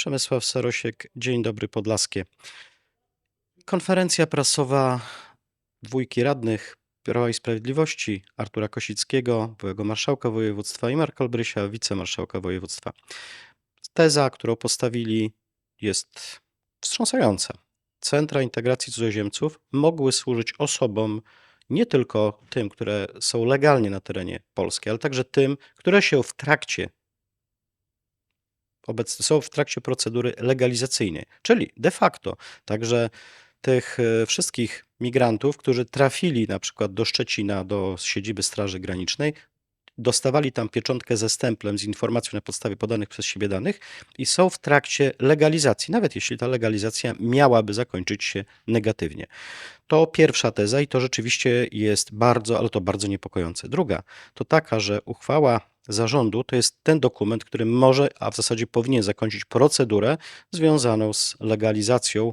Przemysław Sarosiek, Dzień dobry Podlaskie. Konferencja prasowa dwójki radnych Prawa i Sprawiedliwości, Artura Kosickiego, byłego marszałka województwa i Marka Olbrysia, wicemarszałka województwa. Teza, którą postawili jest wstrząsająca. Centra integracji cudzoziemców mogły służyć osobom, nie tylko tym, które są legalnie na terenie Polski, ale także tym, które się w trakcie obecnie są w trakcie procedury legalizacyjnej, czyli de facto także tych e, wszystkich migrantów, którzy trafili na przykład do Szczecina, do siedziby Straży Granicznej, dostawali tam pieczątkę ze stemplem, z informacją na podstawie podanych przez siebie danych i są w trakcie legalizacji, nawet jeśli ta legalizacja miałaby zakończyć się negatywnie. To pierwsza teza i to rzeczywiście jest bardzo, ale to bardzo niepokojące. Druga to taka, że uchwała zarządu to jest ten dokument, który może, a w zasadzie powinien zakończyć procedurę związaną z legalizacją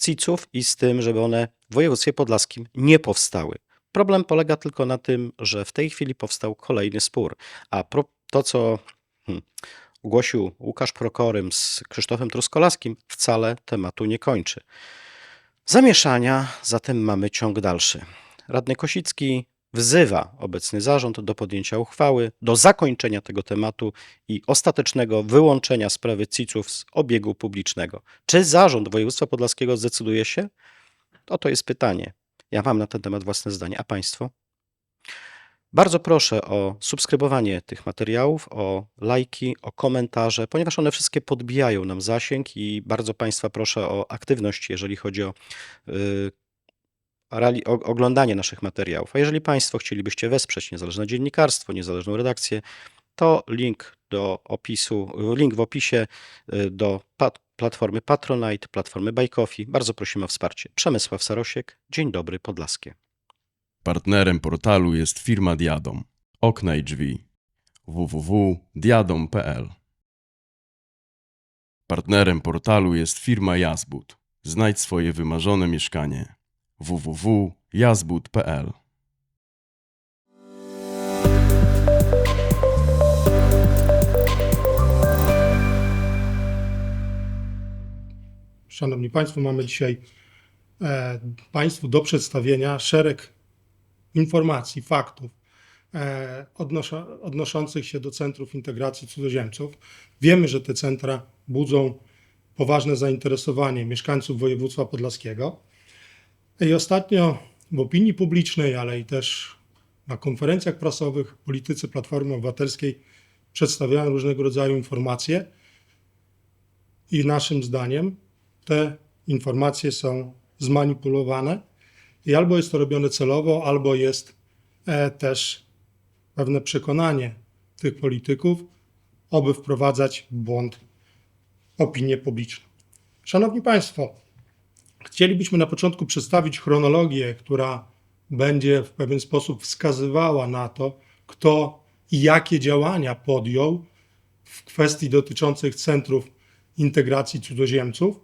CIC-ów i z tym, żeby one w województwie podlaskim nie powstały. Problem polega tylko na tym, że w tej chwili powstał kolejny spór, a pro, to, co hmm, ogłosił Łukasz Prokorym z Krzysztofem Truskolaskim, wcale tematu nie kończy. Zamieszania zatem mamy ciąg dalszy. Radny Kosicki wzywa obecny zarząd do podjęcia uchwały, do zakończenia tego tematu i ostatecznego wyłączenia sprawy CIC-ów z obiegu publicznego. Czy zarząd województwa podlaskiego zdecyduje się? Oto jest pytanie. Ja mam na ten temat własne zdanie, a Państwo? Bardzo proszę o subskrybowanie tych materiałów, o lajki, o komentarze, ponieważ one wszystkie podbijają nam zasięg i bardzo Państwa proszę o aktywność, jeżeli chodzi o, yy, oglądanie naszych materiałów. A jeżeli Państwo chcielibyście wesprzeć niezależne dziennikarstwo, niezależną redakcję, to link do opisu, link w opisie y, do pat platformy Patronite, platformy Buy Coffee. Bardzo prosimy o wsparcie. Przemysław Sarosiek, Dzień dobry Podlaskie. Partnerem portalu jest firma Diadom. Okna i drzwi. www.diadom.pl Partnerem portalu jest firma Jazbud. Znajdź swoje wymarzone mieszkanie. www.jazbud.pl Szanowni Państwo, mamy dzisiaj e, Państwu do przedstawienia szereg informacji, faktów e, odnosza, odnoszących się do centrów integracji cudzoziemców. Wiemy, że te centra budzą poważne zainteresowanie mieszkańców województwa podlaskiego. I ostatnio w opinii publicznej, ale i też na konferencjach prasowych politycy Platformy Obywatelskiej przedstawiają różnego rodzaju informacje. I naszym zdaniem te informacje są zmanipulowane i albo jest to robione celowo, albo jest e, też pewne przekonanie tych polityków, aby wprowadzać w błąd opinię publiczną. Szanowni Państwo, chcielibyśmy na początku przedstawić chronologię, która będzie w pewien sposób wskazywała na to, kto i jakie działania podjął w kwestii dotyczących centrów integracji cudzoziemców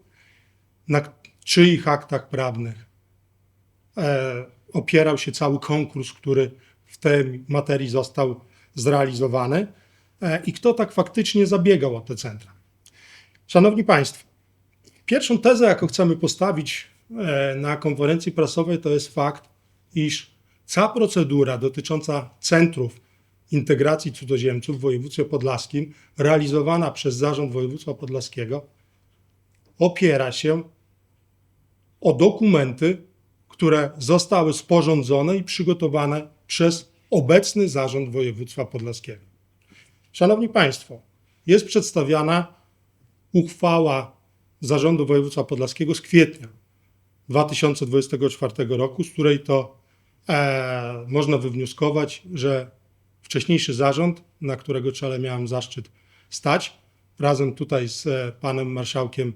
na czyich aktach prawnych e, opierał się cały konkurs, który w tej materii został zrealizowany e, i kto tak faktycznie zabiegał o te centra. Szanowni Państwo, pierwszą tezę, jaką chcemy postawić e, na konferencji prasowej, to jest fakt, iż cała procedura dotycząca centrów integracji cudzoziemców w województwie podlaskim, realizowana przez Zarząd Województwa Podlaskiego, opiera się o dokumenty, które zostały sporządzone i przygotowane przez obecny zarząd województwa podlaskiego. Szanowni Państwo, jest przedstawiana uchwała zarządu województwa podlaskiego z kwietnia 2024 roku, z której to e, można wywnioskować, że wcześniejszy zarząd, na którego czele miałem zaszczyt stać, razem tutaj z e, panem marszałkiem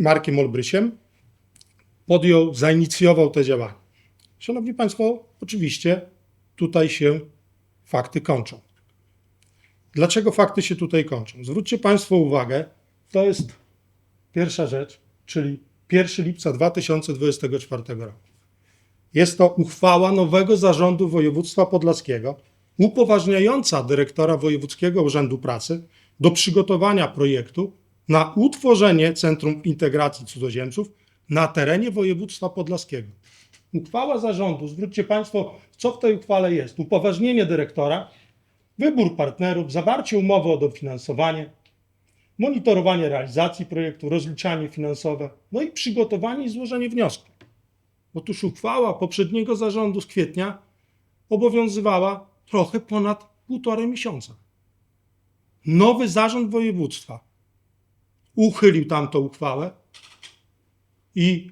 Markiem Olbrysiem, podjął, zainicjował te działania. Szanowni Państwo, oczywiście tutaj się fakty kończą. Dlaczego fakty się tutaj kończą? Zwróćcie Państwo uwagę, to jest pierwsza rzecz, czyli 1 lipca 2024 roku. Jest to uchwała nowego zarządu województwa podlaskiego, upoważniająca dyrektora Wojewódzkiego Urzędu Pracy do przygotowania projektu na utworzenie Centrum Integracji Cudzoziemców na terenie województwa podlaskiego. Uchwała zarządu, zwróćcie Państwo, co w tej uchwale jest. Upoważnienie dyrektora, wybór partnerów, zawarcie umowy o dofinansowanie, monitorowanie realizacji projektu, rozliczanie finansowe, no i przygotowanie i złożenie wniosku. Otóż uchwała poprzedniego zarządu z kwietnia obowiązywała trochę ponad półtorej miesiąca. Nowy zarząd województwa uchylił tamtą uchwałę i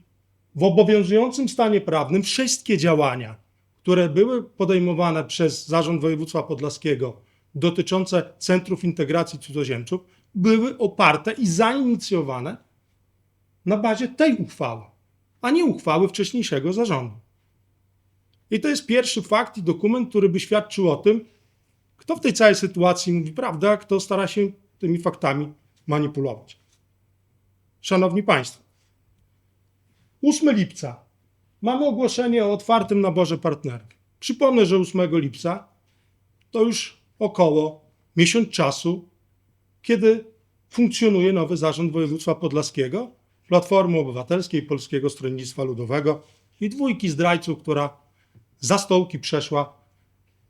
w obowiązującym stanie prawnym wszystkie działania, które były podejmowane przez Zarząd Województwa Podlaskiego dotyczące centrów integracji cudzoziemców, były oparte i zainicjowane na bazie tej uchwały, a nie uchwały wcześniejszego zarządu. I to jest pierwszy fakt i dokument, który by świadczył o tym, kto w tej całej sytuacji mówi prawdę, a kto stara się tymi faktami manipulować. Szanowni Państwo, 8 lipca mamy ogłoszenie o otwartym naborze partnerek. Przypomnę, że 8 lipca to już około miesiąc czasu, kiedy funkcjonuje nowy zarząd województwa podlaskiego, Platformy Obywatelskiej, Polskiego Stronnictwa Ludowego i dwójki zdrajców, która za stołki przeszła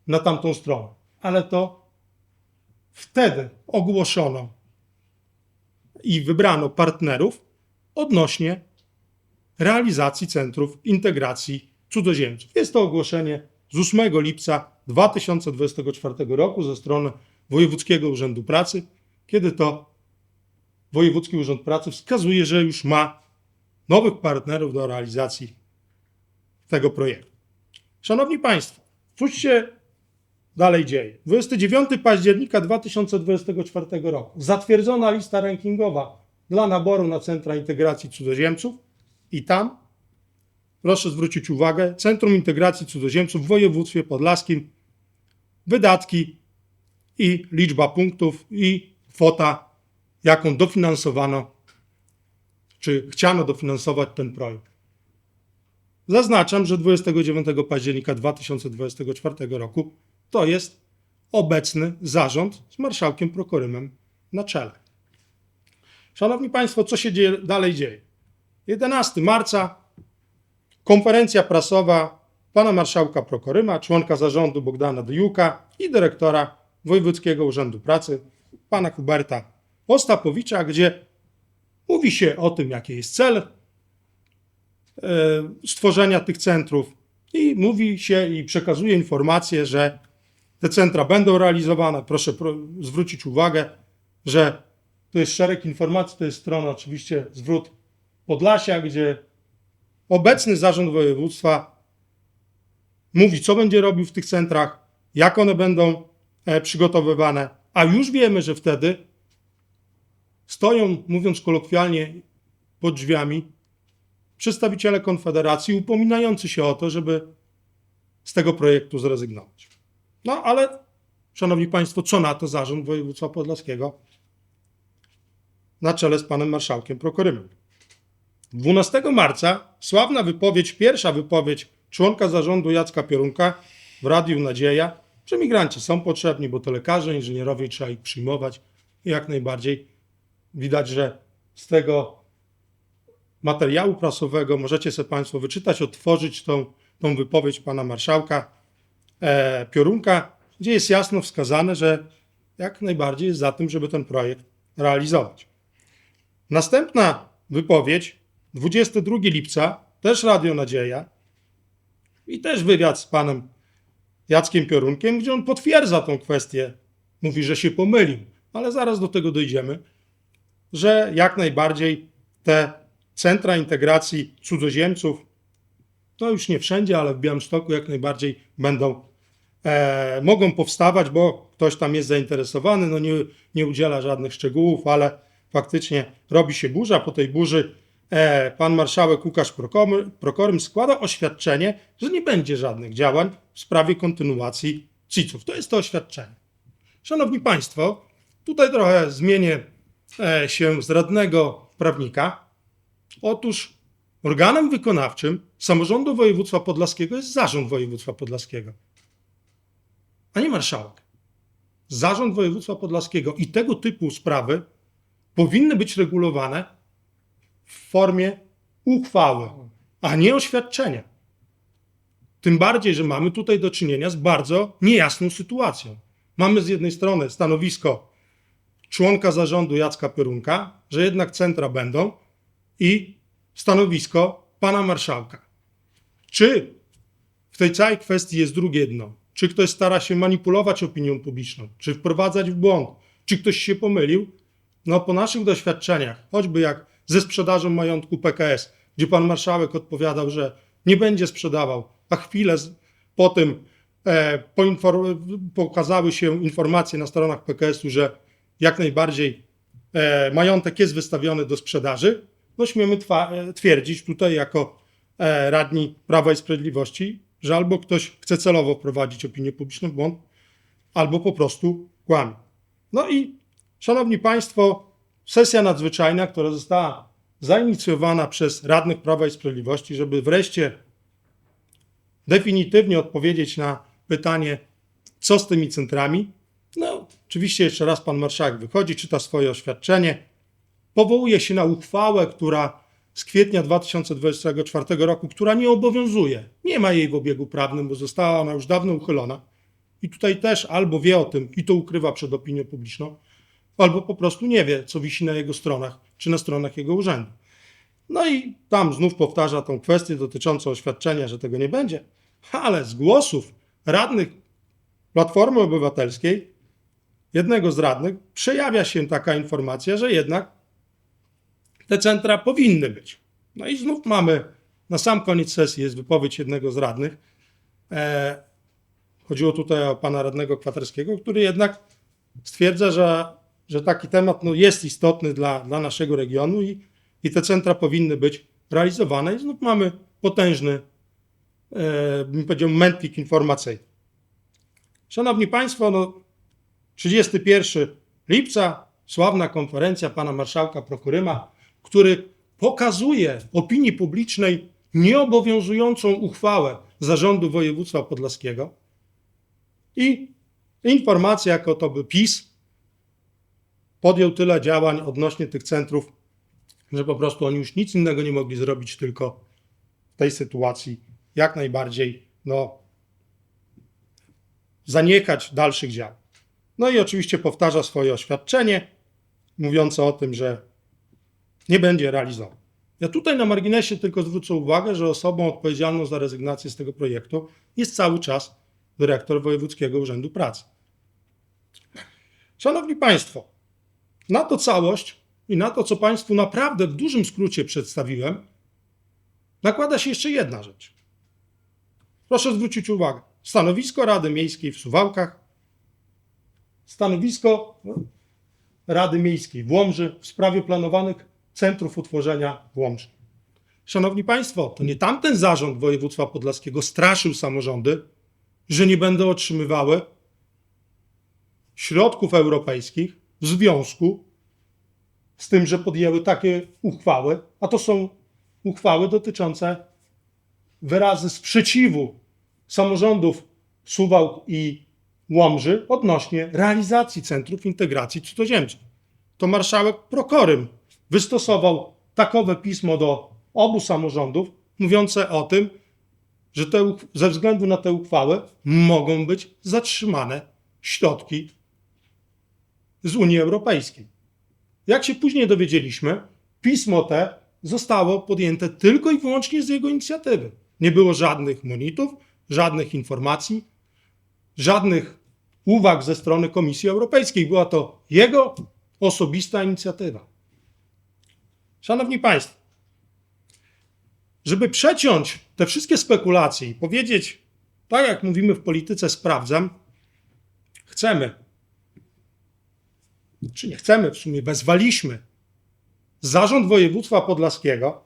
na tamtą stronę. Ale to wtedy ogłoszono i wybrano partnerów odnośnie realizacji centrów integracji cudzoziemców. Jest to ogłoszenie z 8 lipca 2024 roku ze strony Wojewódzkiego Urzędu Pracy, kiedy to Wojewódzki Urząd Pracy wskazuje, że już ma nowych partnerów do realizacji tego projektu. Szanowni Państwo, cóż się dalej dzieje? 29 października 2024 roku zatwierdzona lista rankingowa dla naboru na Centra Integracji Cudzoziemców i tam, proszę zwrócić uwagę, Centrum Integracji Cudzoziemców w województwie podlaskim, wydatki i liczba punktów i kwota, jaką dofinansowano, czy chciano dofinansować ten projekt. Zaznaczam, że 29 października 2024 roku to jest obecny zarząd z marszałkiem Prokorymem na czele. Szanowni Państwo, co się dzieje, dalej dzieje? 11 marca konferencja prasowa pana marszałka Prokoryma, członka zarządu Bogdana Dyjuka i dyrektora Wojewódzkiego Urzędu Pracy pana Huberta Ostapowicza, gdzie mówi się o tym, jaki jest cel e, stworzenia tych centrów i mówi się i przekazuje informacje, że te centra będą realizowane. Proszę pro, zwrócić uwagę, że to jest szereg informacji, to jest strona oczywiście zwrót Podlasia, gdzie obecny zarząd województwa mówi, co będzie robił w tych centrach, jak one będą e, przygotowywane, a już wiemy, że wtedy stoją, mówiąc kolokwialnie, pod drzwiami przedstawiciele Konfederacji upominający się o to, żeby z tego projektu zrezygnować. No ale, szanowni państwo, co na to zarząd województwa podlaskiego na czele z panem marszałkiem Prokorymem? 12 marca sławna wypowiedź, pierwsza wypowiedź członka zarządu Jacka Piorunka w Radiu Nadzieja, że migranci są potrzebni, bo to lekarze, inżynierowie trzeba ich przyjmować. Jak najbardziej widać, że z tego materiału prasowego możecie sobie Państwo wyczytać, odtworzyć tą, tą wypowiedź pana marszałka e, Piorunka, gdzie jest jasno wskazane, że jak najbardziej jest za tym, żeby ten projekt realizować. Następna wypowiedź, 22 lipca, też Radio Nadzieja i też wywiad z panem Jackiem Piorunkiem, gdzie on potwierdza tą kwestię. Mówi, że się pomylił, ale zaraz do tego dojdziemy, że jak najbardziej te centra integracji cudzoziemców, to już nie wszędzie, ale w Białymstoku jak najbardziej będą, e, mogą powstawać, bo ktoś tam jest zainteresowany, no nie, nie udziela żadnych szczegółów, ale faktycznie robi się burza. Po tej burzy pan marszałek Łukasz Prokorym, składa oświadczenie, że nie będzie żadnych działań w sprawie kontynuacji CIC-ów. To jest to oświadczenie. Szanowni Państwo, tutaj trochę zmienię e, się z radnego prawnika. Otóż organem wykonawczym samorządu województwa podlaskiego jest zarząd województwa podlaskiego, a nie marszałek. Zarząd Województwa Podlaskiego i tego typu sprawy powinny być regulowane w formie uchwały, a nie oświadczenia. Tym bardziej, że mamy tutaj do czynienia z bardzo niejasną sytuacją. Mamy z jednej strony stanowisko członka zarządu Jacka Perunka, że jednak centra będą i stanowisko pana marszałka. Czy w tej całej kwestii jest drugie dno? Czy ktoś stara się manipulować opinią publiczną? Czy wprowadzać w błąd? Czy ktoś się pomylił? No po naszych doświadczeniach, choćby jak ze sprzedażą majątku PKS, gdzie pan marszałek odpowiadał, że nie będzie sprzedawał, a chwilę po tym e, pokazały się informacje na stronach PKS-u, że jak najbardziej e, majątek jest wystawiony do sprzedaży, no śmiemy e, twierdzić tutaj jako e, radni Prawa i Sprawiedliwości, że albo ktoś chce celowo wprowadzić opinię publiczną w błąd, albo po prostu kłamie. No i Szanowni Państwo, sesja nadzwyczajna, która została zainicjowana przez radnych Prawa i Sprawiedliwości, żeby wreszcie definitywnie odpowiedzieć na pytanie, co z tymi centrami. No, oczywiście jeszcze raz pan marszałek wychodzi, czyta swoje oświadczenie, powołuje się na uchwałę, która z kwietnia 2024 roku, która nie obowiązuje. Nie ma jej w obiegu prawnym, bo została ona już dawno uchylona. I tutaj też albo wie o tym i to ukrywa przed opinią publiczną, albo po prostu nie wie, co wisi na jego stronach, czy na stronach jego urzędu. No i tam znów powtarza tą kwestię dotyczącą oświadczenia, że tego nie będzie, ale z głosów radnych Platformy Obywatelskiej, jednego z radnych, przejawia się taka informacja, że jednak te centra powinny być. No i znów mamy, na sam koniec sesji jest wypowiedź jednego z radnych. E, chodziło tutaj o pana radnego Kwaterskiego, który jednak stwierdza, że, że taki temat no, jest istotny dla, dla naszego regionu i, i te centra powinny być realizowane. I znów mamy potężny, e, bym powiedział, mętlik informacyjny. Szanowni Państwo, no, 31 lipca, sławna konferencja pana marszałka Prokuryma, który pokazuje opinii publicznej nieobowiązującą uchwałę Zarządu Województwa Podlaskiego i informacja, jako to by PiS podjął tyle działań odnośnie tych centrów, że po prostu oni już nic innego nie mogli zrobić, tylko w tej sytuacji jak najbardziej no, zaniechać dalszych działań. No i oczywiście powtarza swoje oświadczenie, mówiące o tym, że nie będzie realizował. Ja tutaj na marginesie tylko zwrócę uwagę, że osobą odpowiedzialną za rezygnację z tego projektu jest cały czas dyrektor Wojewódzkiego Urzędu Pracy. Szanowni Państwo, na to całość i na to, co Państwu naprawdę w dużym skrócie przedstawiłem, nakłada się jeszcze jedna rzecz. Proszę zwrócić uwagę. Stanowisko Rady Miejskiej w Suwałkach, stanowisko Rady Miejskiej w Łomży w sprawie planowanych centrów utworzenia w Łomży. Szanowni Państwo, to nie tamten zarząd województwa podlaskiego straszył samorządy, że nie będą otrzymywały środków europejskich w związku z tym, że podjęły takie uchwały, a to są uchwały dotyczące wyrazy sprzeciwu samorządów Suwałk i Łomży odnośnie realizacji centrów integracji cudzoziemców. To marszałek Prokorym wystosował takowe pismo do obu samorządów, mówiące o tym, że te, ze względu na te uchwały mogą być zatrzymane środki z Unii Europejskiej. Jak się później dowiedzieliśmy, pismo te zostało podjęte tylko i wyłącznie z jego inicjatywy. Nie było żadnych monitów, żadnych informacji, żadnych uwag ze strony Komisji Europejskiej. Była to jego osobista inicjatywa. Szanowni Państwo, żeby przeciąć te wszystkie spekulacje i powiedzieć, tak jak mówimy w polityce, sprawdzam, chcemy, czy nie chcemy, w sumie wezwaliśmy Zarząd Województwa Podlaskiego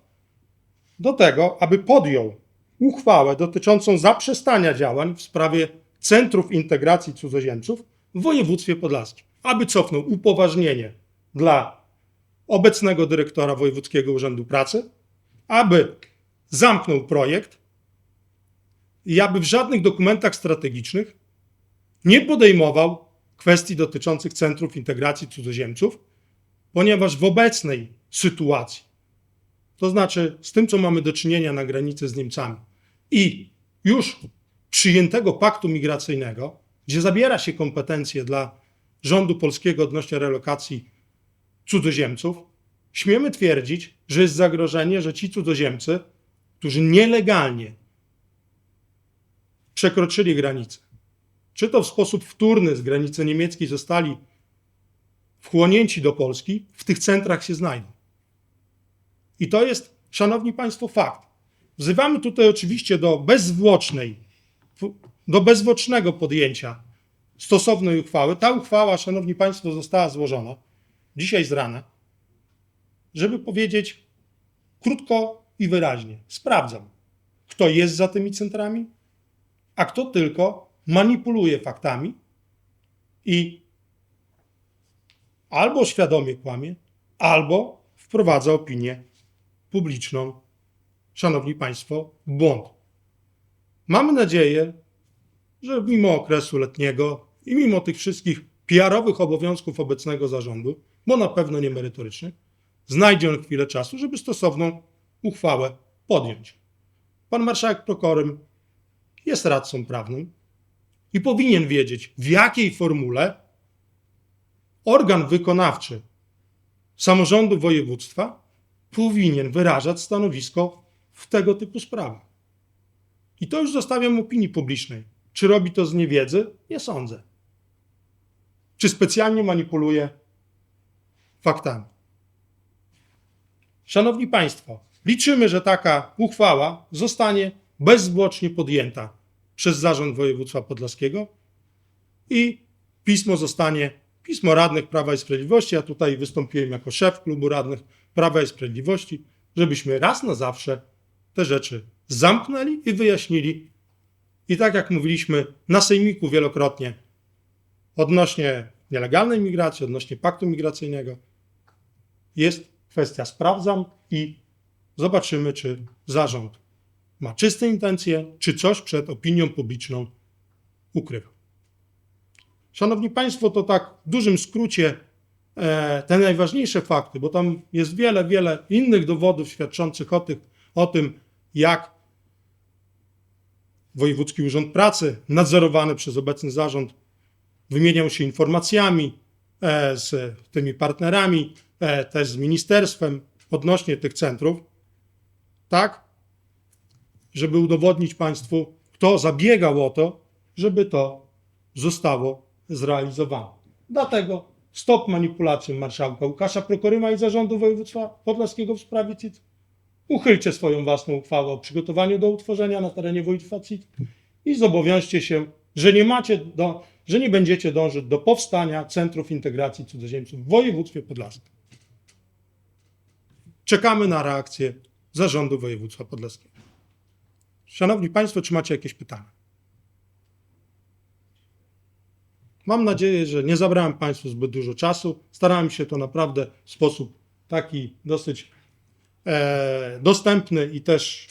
do tego, aby podjął uchwałę dotyczącą zaprzestania działań w sprawie centrów integracji cudzoziemców w województwie podlaskim, aby cofnął upoważnienie dla obecnego dyrektora Wojewódzkiego Urzędu Pracy, aby zamknął projekt i aby w żadnych dokumentach strategicznych nie podejmował kwestii dotyczących centrów integracji cudzoziemców, ponieważ w obecnej sytuacji, to znaczy z tym, co mamy do czynienia na granicy z Niemcami i już przyjętego paktu migracyjnego, gdzie zabiera się kompetencje dla rządu polskiego odnośnie relokacji cudzoziemców, śmiemy twierdzić, że jest zagrożenie, że ci cudzoziemcy, którzy nielegalnie przekroczyli granicę, czy to w sposób wtórny z granicy niemieckiej zostali wchłonięci do Polski, w tych centrach się znajdą. I to jest, szanowni państwo, fakt. Wzywamy tutaj oczywiście do bezzwłocznej, do bezzwłocznego podjęcia stosownej uchwały. Ta uchwała, szanowni państwo, została złożona dzisiaj z rana, żeby powiedzieć krótko i wyraźnie: sprawdzam, kto jest za tymi centrami, a kto tylko manipuluje faktami i albo świadomie kłamie, albo wprowadza opinię publiczną, szanowni państwo, w błąd. Mamy nadzieję, że mimo okresu letniego i mimo tych wszystkich PR-owych obowiązków obecnego zarządu, bo na pewno nie merytorycznych, znajdzie on chwilę czasu, żeby stosowną uchwałę podjąć. Pan marszałek Prokorym jest radcą prawnym i powinien wiedzieć, w jakiej formule organ wykonawczy samorządu województwa powinien wyrażać stanowisko w tego typu sprawach. I to już zostawiam opinii publicznej. Czy robi to z niewiedzy? Nie sądzę. Czy specjalnie manipuluje faktami? Szanowni Państwo, liczymy, że taka uchwała zostanie bezzwłocznie podjęta przez Zarząd Województwa Podlaskiego i pismo zostanie, pismo radnych Prawa i Sprawiedliwości, ja tutaj wystąpiłem jako szef klubu radnych Prawa i Sprawiedliwości, żebyśmy raz na zawsze te rzeczy zamknęli i wyjaśnili. I tak jak mówiliśmy na sejmiku wielokrotnie odnośnie nielegalnej migracji, odnośnie paktu migracyjnego, jest kwestia sprawdzam i zobaczymy, czy zarząd ma czyste intencje, czy coś przed opinią publiczną ukrywa. Szanowni Państwo, to tak w dużym skrócie e, te najważniejsze fakty, bo tam jest wiele, wiele innych dowodów świadczących o, tych, o tym, jak Wojewódzki Urząd Pracy, nadzorowany przez obecny zarząd, wymieniał się informacjami e, z tymi partnerami, e, też z ministerstwem odnośnie tych centrów, tak, żeby udowodnić Państwu, kto zabiegał o to, żeby to zostało zrealizowane. Dlatego stop manipulacjom marszałka Łukasza Prokoryma i zarządu województwa podlaskiego w sprawie CIT. Uchylcie swoją własną uchwałę o przygotowaniu do utworzenia na terenie województwa CIT i zobowiążcie się, że nie macie do, że nie będziecie dążyć do powstania centrów integracji cudzoziemców w województwie podlaskim. Czekamy na reakcję zarządu województwa podlaskiego. Szanowni Państwo, czy macie jakieś pytania? Mam nadzieję, że nie zabrałem Państwu zbyt dużo czasu. Starałem się to naprawdę w sposób taki dosyć e, dostępny i też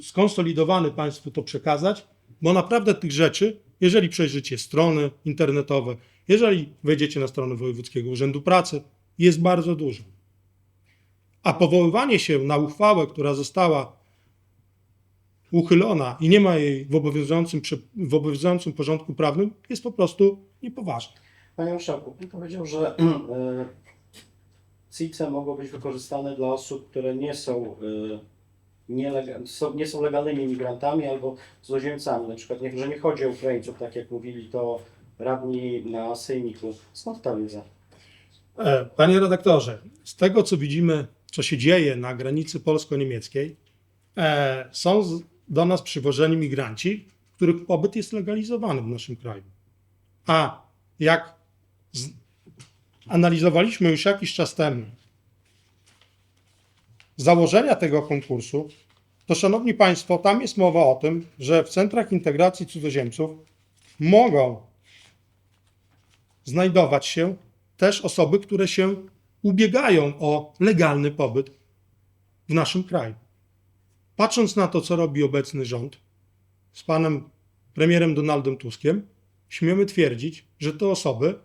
skonsolidowany Państwu to przekazać, bo naprawdę tych rzeczy, jeżeli przejrzycie strony internetowe, jeżeli wejdziecie na stronę Wojewódzkiego Urzędu Pracy, jest bardzo dużo. A powoływanie się na uchwałę, która została uchylona i nie ma jej w obowiązującym, w obowiązującym porządku prawnym, jest po prostu niepoważne. Panie Marszałku, Pan powiedział, że e, CICE mogą być wykorzystane dla osób, które nie są, e, nielega- są, nie są legalnymi migrantami albo cudzoziemcami. Na przykład, nie, że nie chodzi o Ukraińców, tak jak mówili to radni na sejmiku. Skąd ta wiedza? E, Panie redaktorze, z tego co widzimy, co się dzieje na granicy polsko-niemieckiej, e, są do nas przywożeni migranci, których pobyt jest legalizowany w naszym kraju. A jak analizowaliśmy już jakiś czas temu założenia tego konkursu, to szanowni Państwo, tam jest mowa o tym, że w centrach integracji cudzoziemców mogą znajdować się też osoby, które się ubiegają o legalny pobyt w naszym kraju. Patrząc na to, co robi obecny rząd z panem premierem Donaldem Tuskiem, śmiemy twierdzić, że te osoby,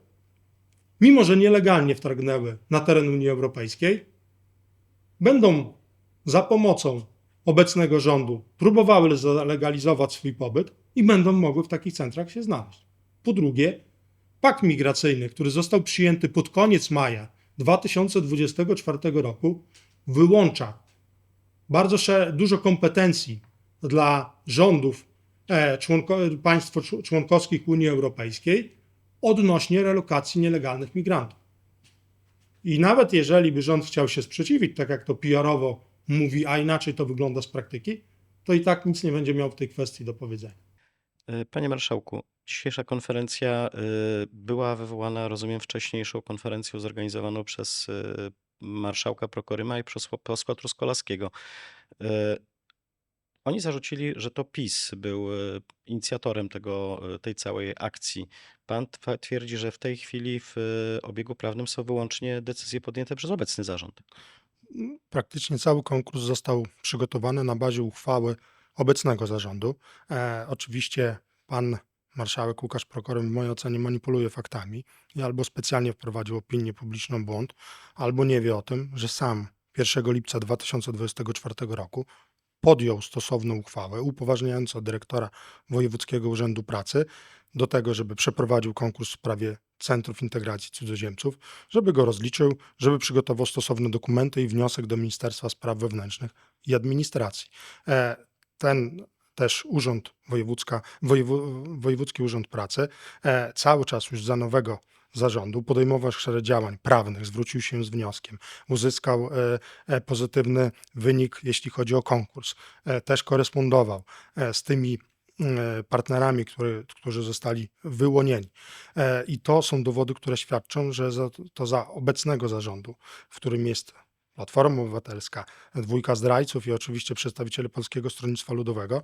mimo że nielegalnie wtargnęły na teren Unii Europejskiej, będą za pomocą obecnego rządu próbowały zalegalizować swój pobyt i będą mogły w takich centrach się znaleźć. Po drugie, pakt migracyjny, który został przyjęty pod koniec maja 2024 roku, wyłącza bardzo dużo kompetencji dla rządów e, członko, państw członkowskich Unii Europejskiej odnośnie relokacji nielegalnych migrantów. I nawet jeżeli by rząd chciał się sprzeciwić, tak jak to PR-owo mówi, a inaczej to wygląda z praktyki, to i tak nic nie będzie miał w tej kwestii do powiedzenia. E, Panie marszałku, dzisiejsza konferencja y, była wywołana, rozumiem, wcześniejszą konferencją zorganizowaną przez marszałka Prokoryma i posła- Truskolaskiego. Y, Oni zarzucili, że to PiS był y, inicjatorem tego, y, tej całej akcji. Pan twierdzi, że w tej chwili w obiegu prawnym są wyłącznie decyzje podjęte przez obecny zarząd. Praktycznie cały konkurs został przygotowany na bazie uchwały obecnego zarządu. E, oczywiście pan marszałek Łukasz Prokorym w mojej ocenie manipuluje faktami i albo specjalnie wprowadził opinię publiczną w błąd, albo nie wie o tym, że sam 1 lipca 2024 roku podjął stosowną uchwałę upoważniającą dyrektora Wojewódzkiego Urzędu Pracy do tego, żeby przeprowadził konkurs w sprawie centrów integracji cudzoziemców, żeby go rozliczył, żeby przygotował stosowne dokumenty i wniosek do Ministerstwa Spraw Wewnętrznych i Administracji. E, Ten też Urząd Wojewódzka, Wojewódzki Urząd Pracy e, cały czas już za nowego zarządu podejmował szereg działań prawnych, zwrócił się z wnioskiem, uzyskał e, e, pozytywny wynik, jeśli chodzi o konkurs. E, Też korespondował e, z tymi e, partnerami, który, którzy zostali wyłonieni. E, I to są dowody, które świadczą, że za, to za obecnego zarządu, w którym jest Platforma Obywatelska, dwójka zdrajców i oczywiście przedstawiciele Polskiego Stronnictwa Ludowego,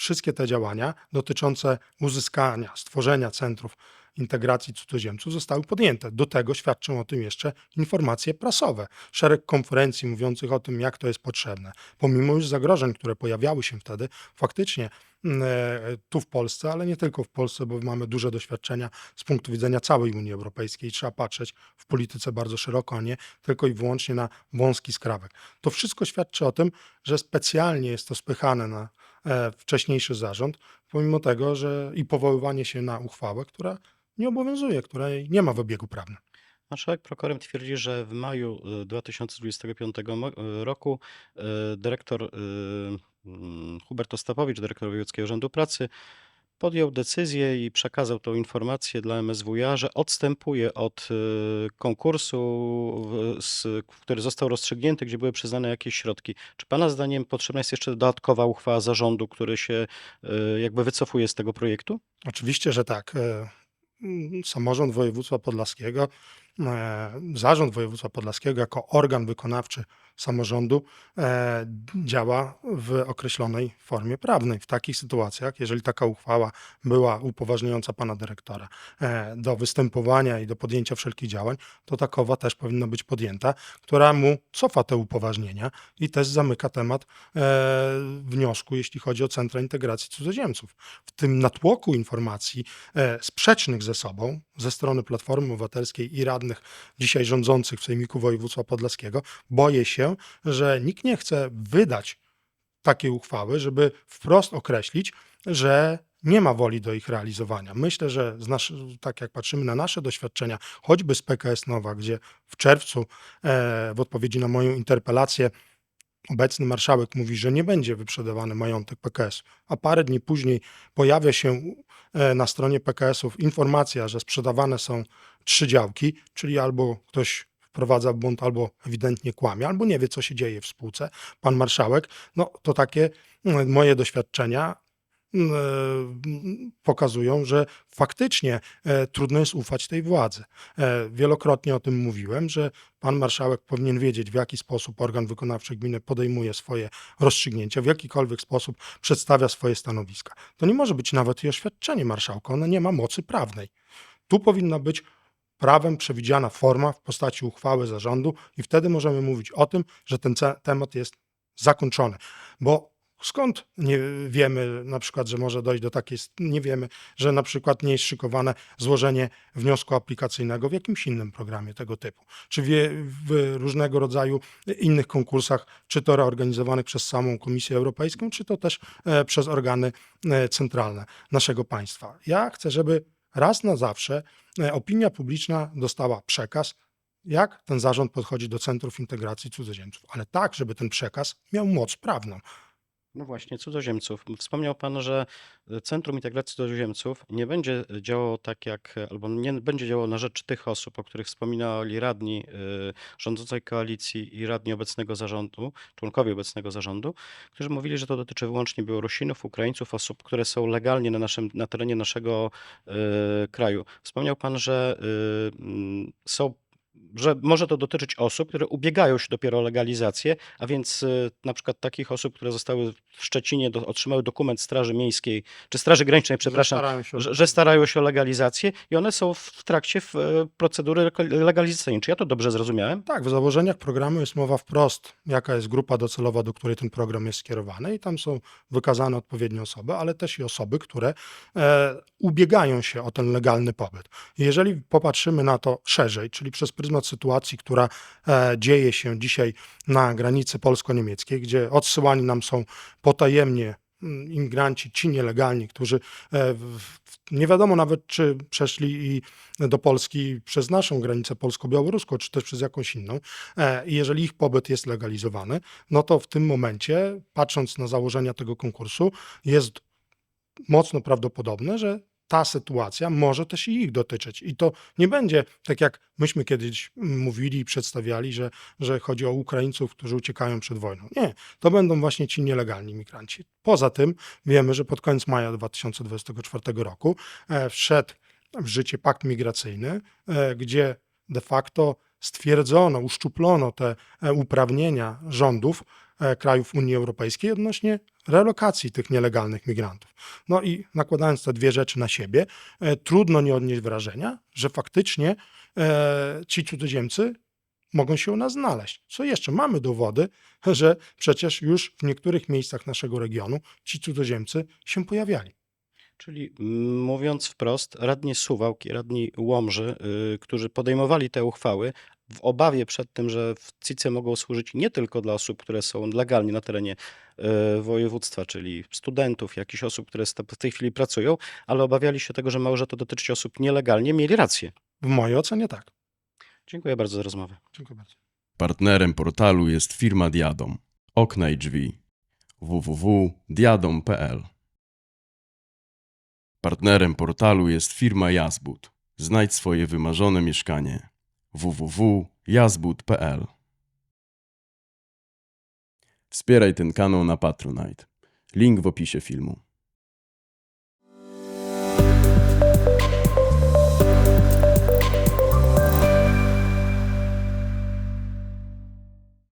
wszystkie te działania dotyczące uzyskania, stworzenia centrów integracji cudzoziemców zostały podjęte. Do tego świadczą o tym jeszcze informacje prasowe, szereg konferencji mówiących o tym, jak to jest potrzebne. Pomimo już zagrożeń, które pojawiały się wtedy, faktycznie mm, e, tu w Polsce, ale nie tylko w Polsce, bo mamy duże doświadczenia z punktu widzenia całej Unii Europejskiej. Trzeba patrzeć w polityce bardzo szeroko, a nie tylko i wyłącznie na wąski skrawek. To wszystko świadczy o tym, że specjalnie jest to spychane na wcześniejszy zarząd, pomimo tego, że i powoływanie się na uchwałę, która nie obowiązuje, której nie ma w obiegu prawnym. Marszałek Prokorym twierdzi, że w maju y, 2025 mo- y, roku dyrektor Hubert Ostapowicz, dyrektor Wojewódzkiego Urzędu Pracy, podjął decyzję i przekazał tą informację dla MSWiA, że odstępuje od y, konkursu, który został rozstrzygnięty, gdzie były przyznane jakieś środki. Czy Pana zdaniem potrzebna jest jeszcze dodatkowa uchwała zarządu, który się y, jakby wycofuje z tego projektu? Oczywiście, że tak. E, Samorząd województwa podlaskiego, e, zarząd województwa podlaskiego jako organ wykonawczy samorządu e, działa w określonej formie prawnej. W takich sytuacjach, jeżeli taka uchwała była upoważniająca pana dyrektora e, do występowania i do podjęcia wszelkich działań, to takowa też powinna być podjęta, która mu cofa te upoważnienia i też zamyka temat e, wniosku, jeśli chodzi o centra integracji cudzoziemców. W tym natłoku informacji e, sprzecznych ze sobą ze strony Platformy Obywatelskiej i radnych dzisiaj rządzących w Sejmiku Województwa Podlaskiego, boję się, że nikt nie chce wydać takiej uchwały, żeby wprost określić, że nie ma woli do ich realizowania. Myślę, że tak jak patrzymy na nasze doświadczenia, choćby z PKS Nowa, gdzie w czerwcu e, w odpowiedzi na moją interpelację obecny marszałek mówi, że nie będzie wyprzedawany majątek PKS, a parę dni później pojawia się e, na stronie PKS-ów informacja, że sprzedawane są trzy działki, czyli albo ktoś wprowadza błąd, albo ewidentnie kłamie, albo nie wie, co się dzieje w spółce. Pan marszałek, no to takie mm, moje doświadczenia mm, e, pokazują, że faktycznie e, trudno jest ufać tej władzy. E, Wielokrotnie o tym mówiłem, że pan marszałek powinien wiedzieć, w jaki sposób organ wykonawczy gminy podejmuje swoje rozstrzygnięcia, w jakikolwiek sposób przedstawia swoje stanowiska. To nie może być nawet i oświadczenie marszałka, ono nie ma mocy prawnej. Tu powinna być prawem przewidziana forma w postaci uchwały zarządu i wtedy możemy mówić o tym, że ten temat jest zakończony. Bo Skąd nie wiemy na przykład, że może dojść do takiej, nie wiemy, że na przykład nie jest szykowane złożenie wniosku aplikacyjnego w jakimś innym programie tego typu, czy w różnego rodzaju innych konkursach, czy to organizowanych przez samą Komisję Europejską, czy to też e, przez organy e, centralne naszego państwa. Ja chcę, żeby raz na zawsze opinia publiczna dostała przekaz, jak ten zarząd podchodzi do centrów integracji cudzoziemców, ale tak, żeby ten przekaz miał moc prawną. No właśnie, cudzoziemców. Wspomniał Pan, że Centrum Integracji Cudzoziemców nie będzie działało tak jak, albo nie będzie działało na rzecz tych osób, o których wspominali radni rządzącej koalicji i radni obecnego zarządu, członkowie obecnego zarządu, którzy mówili, że to dotyczy wyłącznie Białorusinów, Ukraińców, osób, które są legalnie na, naszym, na terenie naszego kraju. Wspomniał Pan, że są że może to dotyczyć osób, które ubiegają się dopiero o legalizację, a więc y, na przykład takich osób, które zostały w Szczecinie, do, otrzymały dokument Straży Miejskiej, czy Straży Granicznej, przepraszam, Starają się o- że, że starają się o legalizację i one są w trakcie w, e, procedury legalizacyjnej. Czy ja to dobrze zrozumiałem? Tak, w założeniach programu jest mowa wprost, jaka jest grupa docelowa, do której ten program jest skierowany, i tam są wykazane odpowiednie osoby, ale też i osoby, które e, ubiegają się o ten legalny pobyt. Jeżeli popatrzymy na to szerzej, czyli przez pryzmat sytuacji, która e, dzieje się dzisiaj na granicy polsko-niemieckiej, gdzie odsyłani nam są potajemnie mm, imigranci, ci nielegalni, którzy e, nie wiadomo nawet, czy przeszli i do Polski przez naszą granicę polsko-białoruską, czy też przez jakąś inną. E, jeżeli ich pobyt jest legalizowany, no to w tym momencie, patrząc na założenia tego konkursu, jest mocno prawdopodobne, że ta sytuacja może też i ich dotyczyć. I to nie będzie tak, jak myśmy kiedyś mm, mówili i przedstawiali, że, że chodzi o Ukraińców, którzy uciekają przed wojną. Nie, to będą właśnie ci nielegalni migranci. Poza tym wiemy, że pod koniec maja 2024 roku e, wszedł w życie pakt migracyjny, e, gdzie de facto stwierdzono, uszczuplono te e, uprawnienia rządów krajów Unii Europejskiej odnośnie relokacji tych nielegalnych migrantów. No i nakładając te dwie rzeczy na siebie, e, trudno nie odnieść wrażenia, że faktycznie e, ci cudzoziemcy mogą się u nas znaleźć. Co jeszcze? Mamy dowody, że przecież już w niektórych miejscach naszego regionu ci cudzoziemcy się pojawiali. Czyli mówiąc wprost, radni Suwałk i radni Łomży, y, którzy podejmowali te uchwały w obawie przed tym, że w CICE mogą służyć nie tylko dla osób, które są legalnie na terenie y, województwa, czyli studentów, jakichś osób, które w tej chwili pracują, ale obawiali się tego, że może to dotyczyć osób nielegalnie, mieli rację. W mojej ocenie tak. Dziękuję bardzo za rozmowę. Dziękuję bardzo. Partnerem portalu jest firma Diadom. Okna i drzwi. www.diadom.pl Partnerem portalu jest firma Jazbud. Znajdź swoje wymarzone mieszkanie. www.jazbud.pl Wspieraj ten kanał na Patronite. Link w opisie filmu.